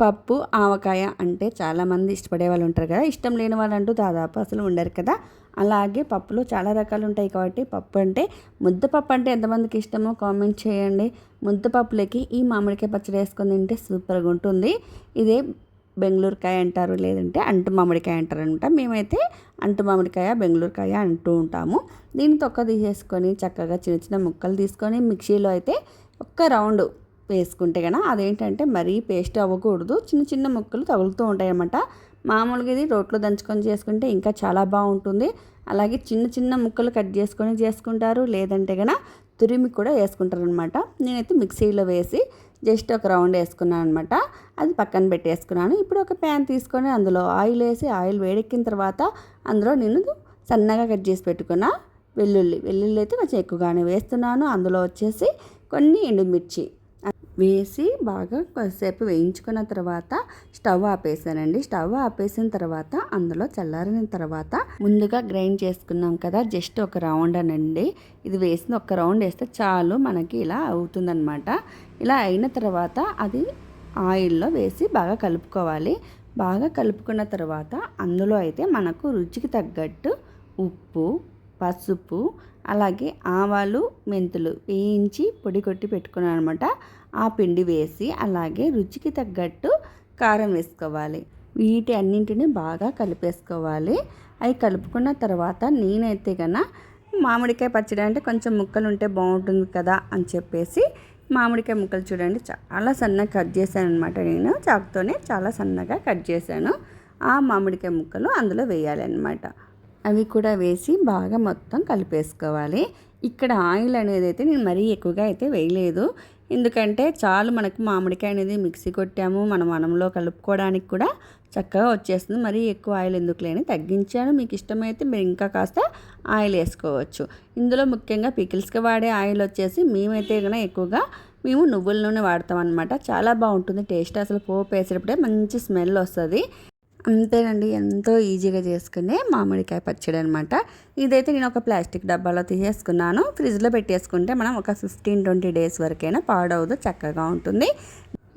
పప్పు ఆవకాయ అంటే చాలామంది ఇష్టపడే వాళ్ళు ఉంటారు కదా. ఇష్టం లేని వాళ్ళు అంటూ దాదాపు అసలు ఉండరు కదా. అలాగే పప్పులో చాలా రకాలు ఉంటాయి కాబట్టి పప్పు అంటే ముద్దపప్పు అంటే ఎంతమందికి ఇష్టమో కామెంట్ చేయండి. ముద్దపప్పులకి ఈ మామిడికాయ పచ్చడి వేసుకొని తింటే సూపర్గా ఉంటుంది. ఇదే బెంగళూరుకాయ అంటారు లేదంటే అంటు మామిడికాయ అంటారు అనమాట. మేమైతే అంటు మామిడికాయ బెంగళూరుకాయ అంటూ ఉంటాము. దీన్ని తొక్క తీసేసుకొని చక్కగా చిన్న చిన్న ముక్కలు తీసుకొని మిక్సీలో అయితే ఒక్క రౌండ్ వేసుకుంటే కనుక అదేంటంటే మరీ పేస్ట్ అవ్వకూడదు. చిన్న చిన్న ముక్కలు తగులుతూ ఉంటాయన్నమాట. మామూలుగా ఇది రోట్లో దంచుకొని చేసుకుంటే ఇంకా చాలా బాగుంటుంది. అలాగే చిన్న చిన్న ముక్కలు కట్ చేసుకొని చేసుకుంటారు. లేదంటే కనుక తురిమి కూడా వేసుకుంటారు అనమాట నేనైతే మిక్సీలో వేసి జస్ట్ ఒక రౌండ్ వేసుకున్నాను అనమాట అది పక్కన పెట్టేసుకున్నాను. ఇప్పుడు ఒక ప్యాన్ తీసుకొని అందులో ఆయిల్ వేసి ఆయిల్ వేడెక్కిన తర్వాత అందులో నేను సన్నగా కట్ చేసి పెట్టుకున్న వెల్లుల్లి. వెల్లుల్లి అయితే కొంచెం ఎక్కువగానే వేస్తున్నాను. అందులో వచ్చేసి కొన్ని ఎండుమిర్చి. వేసి బాగా కొద్దిసేపు వేయించుకున్న తర్వాత స్టవ్ ఆపేసానండి స్టవ్ ఆపేసిన తర్వాత అందులో చల్లారిన తర్వాత ముందుగా గ్రైండ్ చేసుకున్నాం కదా జస్ట్ ఒక రౌండ్ అనండి. ఇది వేసిన ఒక రౌండ్ వేస్తే చాలు మనకి ఇలా అవుతుందన్నమాట. ఇలా అయిన తర్వాత అది ఆయిల్లో వేసి బాగా కలుపుకోవాలి. బాగా కలుపుకున్న తర్వాత అందులో అయితే మనకు రుచికి తగ్గట్టు ఉప్పు పసుపు అలాగే ఆవాలు మెంతులు వేయించి పొడి కొట్టి పెట్టుకున్నాను అనమాట ఆ పిండి వేసి అలాగే రుచికి తగ్గట్టు కారం వేసుకోవాలి. వీటి అన్నింటిని బాగా కలిపేసుకోవాలి. అవి కలుపుకున్న తర్వాత నేనైతే కన్నా మామిడికాయ పచ్చడి అంటే కొంచెం ముక్కలు ఉంటే బాగుంటుంది కదా అని చెప్పేసి మామిడికాయ ముక్కలు చూడండి. చాలా సన్నగా కట్ చేశాను అనమాట నేను. చాకుతోనే చాలా సన్నగా కట్ చేశాను. ఆ మామిడికాయ ముక్కలు అందులో వేయాలి అనమాట అవి కూడా వేసి బాగా మొత్తం కలిపేసుకోవాలి. ఇక్కడ ఆయిల్ అనేది అయితే నేను మరీ ఎక్కువగా అయితే వేయలేదు. ఎందుకంటే చాలు మనకు మామిడికాయ అనేది మిక్సీ కొట్టాము మనం మనంలో కలుపుకోవడానికి కూడా చక్కగా వచ్చేస్తుంది. మరీ ఎక్కువ ఆయిల్ ఎందుకు లేని తగ్గించాను. మీకు ఇష్టమైతే మీరు ఇంకా కాస్త ఆయిల్ వేసుకోవచ్చు. ఇందులో ముఖ్యంగా పికిల్స్కి వాడే ఆయిల్ వచ్చేసి మేమైతే కనుక ఎక్కువగా మేము నువ్వుల నూనె వాడతాం అనమాట చాలా బాగుంటుంది టేస్ట్. అసలు పోపు వేసేటప్పుడే మంచి స్మెల్ వస్తుంది. అంతేనండి. ఎంతో ఈజీగా చేసుకునే మామిడికాయ పచ్చడి అనమాట ఇదైతే నేను ఒక ప్లాస్టిక్ డబ్బాలో తీసేసుకున్నాను. ఫ్రిడ్జ్లో పెట్టేసుకుంటే మనం ఒక ఫిఫ్టీన్ ట్వంటీ డేస్ వరకైనా పాడవదు చక్కగా ఉంటుంది.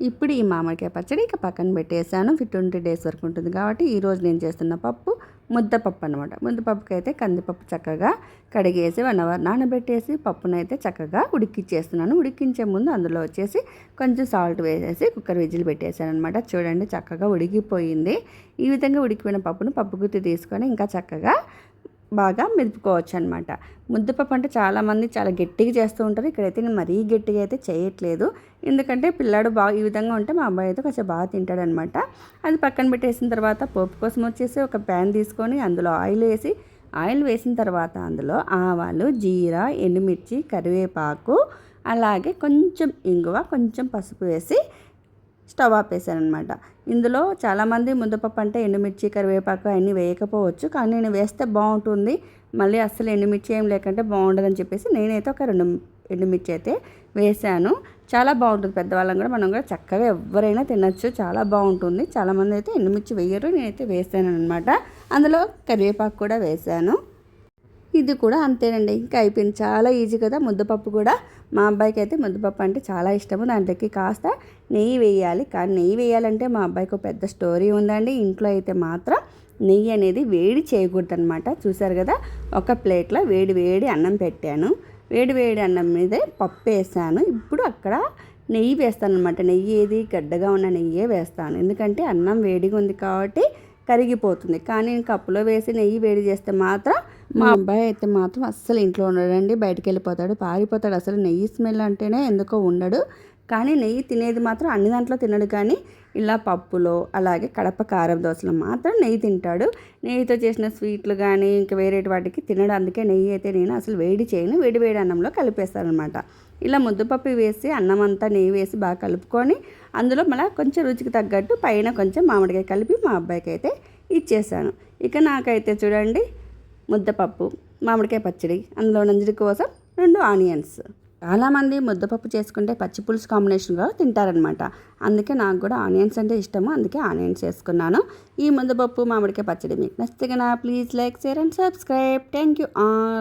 ఇప్పుడు ఈ మామిడికాయ పచ్చడి ఇక పక్కన పెట్టేశాను. ట్వంటీ డేస్ వరకు ఉంటుంది కాబట్టి ఈరోజు నేను చేస్తున్న పప్పు ముద్దపప్పు అనమాట ముద్దపప్పుకి అయితే కందిపప్పు చక్కగా కడిగేసి వన్ అవర్ నానబెట్టేసి పప్పునైతే చక్కగా ఉడికిచ్చేస్తున్నాను. ఉడికించే ముందు అందులో వచ్చేసి కొంచెం సాల్ట్ వేసేసి కుక్కర్ విజిల్ పెట్టేశాను అనమాట చూడండి చక్కగా ఉడికిపోయింది. ఈ విధంగా ఉడికిపోయిన పప్పును పప్పు గుత్తి తీసుకొని ఇంకా చక్కగా బాగా మెదుపుకోవచ్చు అనమాట ముద్దపప్పు అంటే చాలామంది చాలా గట్టిగా చేస్తూ ఉంటారు. ఇక్కడైతే నేను మరీ గట్టిగా అయితే చేయట్లేదు. ఎందుకంటే పిల్లాడు బాగా ఈ విధంగా ఉంటే మా అబ్బాయి అయితే కొంచెం బాగా తింటాడనమాట అది పక్కన పెట్టేసిన తర్వాత పోపు కోసం వచ్చేసి ఒక ప్యాన్ తీసుకొని అందులో ఆయిల్ వేసి ఆయిల్ వేసిన తర్వాత అందులో ఆవాలు జీరా ఎండుమిర్చి కరివేపాకు అలాగే కొంచెం ఇంగువ కొంచెం పసుపు వేసి స్టవ్ ఆపేసాను అనమాట ఇందులో చాలామంది ముద్దపప్పు అంటే ఎండుమిర్చి కరివేపాకు అన్నీ వేయకపోవచ్చు. కానీ నేను వేస్తే బాగుంటుంది. మళ్ళీ అస్సలు ఎండుమిర్చి ఏం లేకుంటే బాగుండదని చెప్పేసి నేనైతే ఒక రెండు ఎండుమిర్చి అయితే వేసాను చాలా బాగుంటుంది. పెద్దవాళ్ళం కూడా మనం కూడా చక్కగా ఎవరైనా తినచ్చు. చాలా బాగుంటుంది. చాలామంది అయితే ఎండుమిర్చి వేయరు. నేనైతే వేసాను అనమాట అందులో కరివేపాకు కూడా వేసాను ఇది కూడా అంతేనండి. ఇంకా అయిపోయింది. చాలా ఈజీ కదా. ముద్దపప్పు కూడా. మా అబ్బాయికి అయితే ముద్దపప్పు అంటే చాలా ఇష్టము. దాంట్లోకి కాస్త నెయ్యి వేయాలి. కానీ నెయ్యి వేయాలంటే మా అబ్బాయికి ఒక పెద్ద స్టోరీ ఉందండి. ఇంట్లో అయితే మాత్రం నెయ్యి అనేది వేడి చేయకూడదు అనమాట చూసారు కదా? ఒక ప్లేట్లో వేడి వేడి అన్నం పెట్టాను. వేడి వేడి అన్నం మీదే పప్పు వేసాను. ఇప్పుడు అక్కడ నెయ్యి వేస్తాను అనమాట నెయ్యి ఏది? గడ్డగా ఉన్న నెయ్యే వేస్తాను. ఎందుకంటే అన్నం వేడిగా ఉంది కాబట్టి కరిగిపోతుంది. కానీ కప్పులో వేసి నెయ్యి వేడి చేస్తే మాత్రం మా అబ్బాయి అయితే మాత్రం అస్సలు ఇంట్లో ఉండడండి బయటకు వెళ్ళిపోతాడు పారిపోతాడు. అసలు నెయ్యి స్మెల్ అంటేనే ఎందుకో ఉండడు. కానీ నెయ్యి తినేది మాత్రం అన్ని దాంట్లో తినడు. కానీ ఇలా పప్పులో అలాగే కడప కారం దోశలు మాత్రం నెయ్యి తింటాడు. నెయ్యితో చేసిన స్వీట్లు కానీ ఇంకా వేరే వాటికి తినడు. అందుకే నెయ్యి అయితే నేను అసలు వేడి చేయను. వేడి వేడి అన్నంలో కలిపేస్తాను అనమాట ఇలా ముద్దపప్పు వేసి అన్నం అంతా నెయ్యి వేసి బాగా కలుపుకొని అందులో మళ్ళీ కొంచెం రుచికి తగ్గట్టు పైన కొంచెం మామిడికాయ కలిపి మా అబ్బాయికి అయితే ఇచ్చేసాను. ఇక నాకైతే చూడండి ముద్దపప్పు మామిడికాయ పచ్చడి అందులో నంజరి కోసం రెండు ఆనియన్స్. చాలామంది ముద్దపప్పు చేసుకుంటే పచ్చి పులుసు కాంబినేషన్గా తింటారనమాట అందుకే నాకు కూడా ఆనియన్స్ అంటే ఇష్టము అందుకే ఆనియన్స్ చేసుకున్నాను. ఈ ముద్దపప్పు మామిడికాయ పచ్చడి మీకు నచ్చితే please like share and subscribe thank you all